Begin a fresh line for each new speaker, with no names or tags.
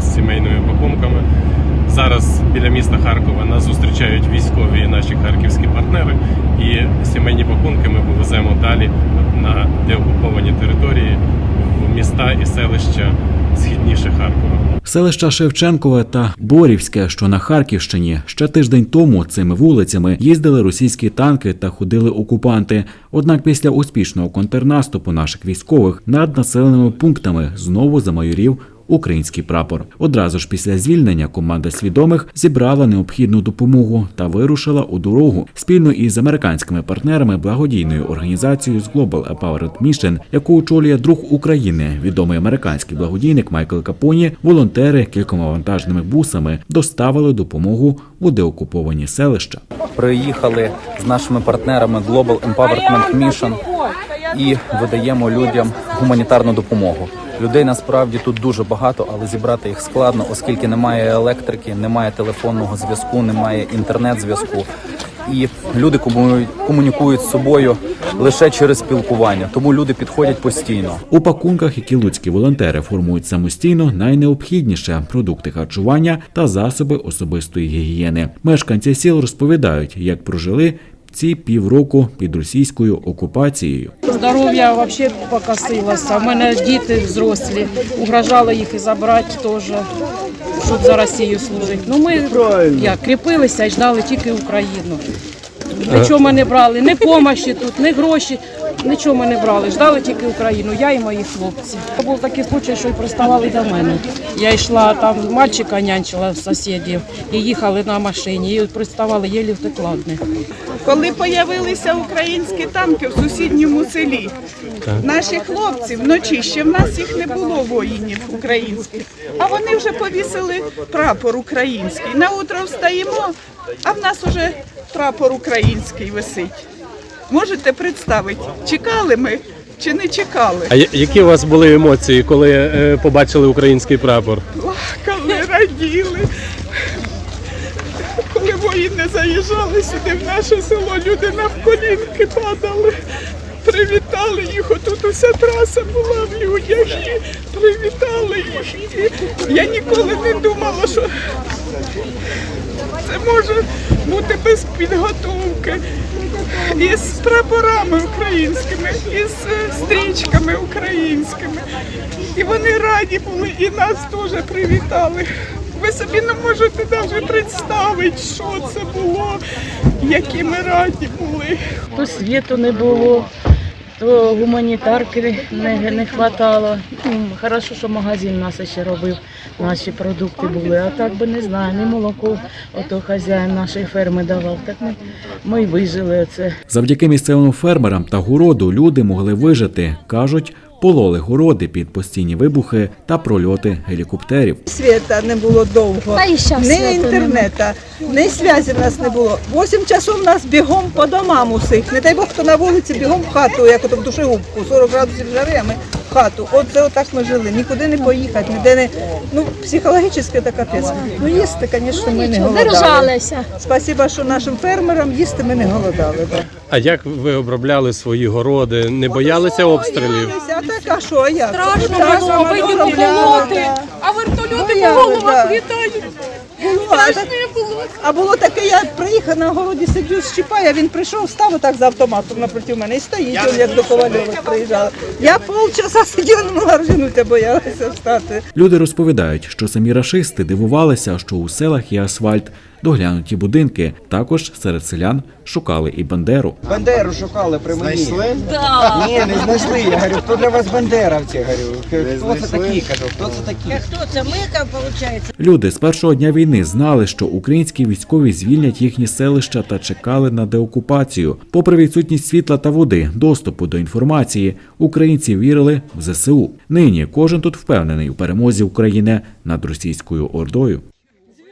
з сімейними пакунками. Зараз біля міста Харкова нас зустрічають військові і наші харківські партнери. І сімейні пакунки ми повеземо далі на деокуповані території в міста і селища східніше Харкова.
Селища Шевченкове та Борівське, що на Харківщині, ще тиждень тому цими вулицями їздили російські танки та ходили окупанти. Однак після успішного контрнаступу наших військових над населеними пунктами знову замайорів український прапор. Одразу ж після звільнення команда свідомих зібрала необхідну допомогу та вирушила у дорогу спільно із американськими партнерами благодійною організацією з Global Empowered Mission, яку очолює друг України, відомий американський благодійник Майкл Капоні. Волонтери кількома вантажними бусами доставили допомогу у деокуповані селища.
приїхали з нашими партнерами Global Empowerment Mission і видаємо людям гуманітарну допомогу. Людей насправді тут дуже багато, але зібрати їх складно, оскільки немає електрики, немає телефонного зв'язку, немає інтернет-зв'язку. І люди кому- комунікують з собою лише через спілкування, тому люди підходять постійно.
У пакунках, які луцькі волонтери формують самостійно, найнеобхідніше продукти харчування та засоби особистої гігієни. Мешканці сіл розповідають, як прожили ці півроку під російською окупацією.
Здоров'я взагалі покосилося. У мене діти взрослі. Угрожали їх і забрати теж, щоб за Росію служити. Ну ми як, кріпилися і ждали тільки Україну. Нічого не брали, ні помощі тут, ні гроші. Нічого ми не брали, ждали тільки Україну, я і мої хлопці. Був такий случай, що й приставали до мене. Я йшла там, мальчика нянчила з сусідів, і їхали на машині, і приставали, єлі втекла них.
Коли появилися українські танки в сусідньому селі, наші хлопці вночі ще в нас їх не було воїнів українських, а вони вже повісили прапор український. На утро встаємо, а в нас уже прапор український висить. Можете представити, чекали ми чи не чекали?
А які у вас були емоції, коли е, побачили український прапор?
Плакали, раділи. Коли воїни заїжджали сюди в наше село, люди навколінки падали. Привітали їх, отут уся траса була в людях і привітали їх. І я ніколи не думала, що це може бути без підготовки. Із прапорами українськими, із е, стрічками українськими. І вони раді були, і нас теж привітали. Ви собі не можете навіть представити, що це було, які ми раді були.
То світу не було, то гуманітарки не, не хватало. Хорошо, що магазин нас ще робив, наші продукти були. А так би не знаю, не молоко, ото хазяїн нашої ферми давав. Так ми, ми й вижили Це
Завдяки місцевим фермерам та городу люди могли вижити, кажуть. Пололи городи під постійні вибухи та прольоти гелікоптерів.
Світа не було довго, ні інтернету, ні зв'язі в нас не було. Восім часов нас бігом по домам усіх. Не дай Бог, хто на вулиці бігом в хату, як ото в душегубку, 40 градусів жари, а ми в хату. Оце отак ми жили. Нікуди не поїхати, ніде не. Ну, психологічно це капець. Ну, їсти, звісно, ми не голодали.
Держалися.
Спасибо, що нашим фермерам їсти ми не голодали. Да.
А як ви обробляли свої городи? Не боялися обстрілів?
А так, а що, а як?
Страшно було, полоти,
да.
а вертольоти
Боялись,
по головах літають.
Було, а так- А було таке, я приїхав на городі, сиджу з Чіпая, він прийшов, став отак за автоматом напроти мене і стоїть, він як до Ковальових приїжджав. Я полчаса сиділа, не могла розженути, боялася встати.
Люди розповідають, що самі рашисти дивувалися, що у селах є асфальт, доглянуті будинки. Також серед селян шукали і бандеру.
Бандеру шукали при мені. Знайшли? Ні, не знайшли. Я говорю, хто для вас бандеровці? Говорю, хто це такі? Кажу, хто це такі?
Люди з першого дня війни знали, що українські військові звільнять їхні селища та чекали на деокупацію. Попри відсутність світла та води, доступу до інформації, українці вірили в ЗСУ. Нині кожен тут впевнений у перемозі України над російською ордою.